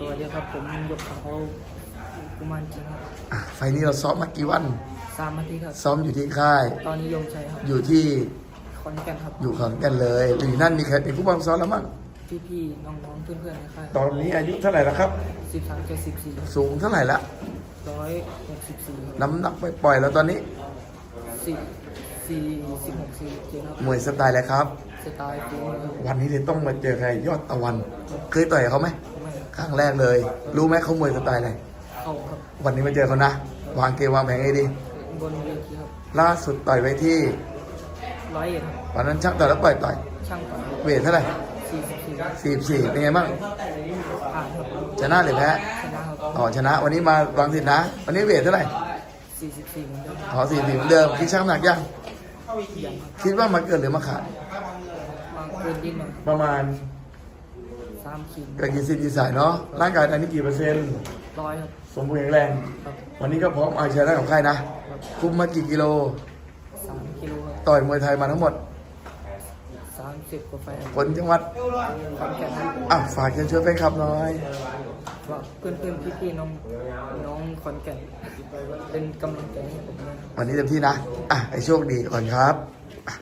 สวัสดีครับผมยกเขากุมารจริงครับอะไฟล์นี้เราซ้อมมากี่วัน สามนาทีครับ ซ้อมอยู่ที่ค่าย ตอนนี้ยงชัยครับอยู่ที่ขอนแก่นครับ อยู่ขอนแกันเลยอยู่นั่นมีใครเป็นผู้บังคับซ้อมแล้วมั้งพี่พี่ๆน้องๆเพื่อนๆในค่ายตอนนี้อายุเท่าไหร่แล้วครับ สิบสามเจ็ดสิบสี่สูงเท่าไหร่ละร้อยหกสิบสี่น้ำหนักไปปล่อยๆแล้วตอนนี้สิบสี่สิบหกสี่เจ็ดครับมวยสไตล์แล้วครับ สไตล์ฟิวครับวันนี้เลยต้องมาเจอใครยอดตะวัน เคยต่อยกับเขาไหมไม่ ครั้งแรกเลย รู้ไหมเขามวยสไตล์อะไรเข้าครับวันนี้มาเจอเขานะ วางเกมวางแผนให้ดี บนเวทีครับล่าสุดต่อยไว้ที่ร้อยเอ็ดครับวันนั้นชักต่อยแล้วปล่อยต่อย ช่างต่อยเวทเท่าไหร่สี่สิบสี่สี่สี่เป็นไงบ้างผ่านครับชนะหรือแพ้ชนะครับอ๋อชนะ วันนี้มาวางสิทธินะ วันนี้เวทเท่าไหร่สี่สิบสี่เหมือนเดิมขอสี่สี่เหมือนเดิมคิดช่างหนักยังยังครับคิดว่ามาเกินหรือมาขาดบางเกินนิดหน่อยประมาณ สามขีดกกี่สิบกี่สายเนาะร่างกายตอนนี้กี่เปอร์เซ็นต์ร้อยครับสมบูรณ์แข็งแรง ครับวันนี้ก็พร้อมเอาชนะของใครนะครับคุมมากี่กิโล สามกิโลครับต่อยมวยไทยมาทั้งหมด สามสิบกว่าไฟคนจังหวัดขอนแก่นครับอะฝากเชิญชวนแฟนคลับหน่อย ว่าเพื่อนเพื่อนพี่พี่ๆน้องน้องขอนแก่นเป็นกำลังใจให้ผมด้วย วันนี้เต็มที่นะ อะไอโชคดีก่อนครับ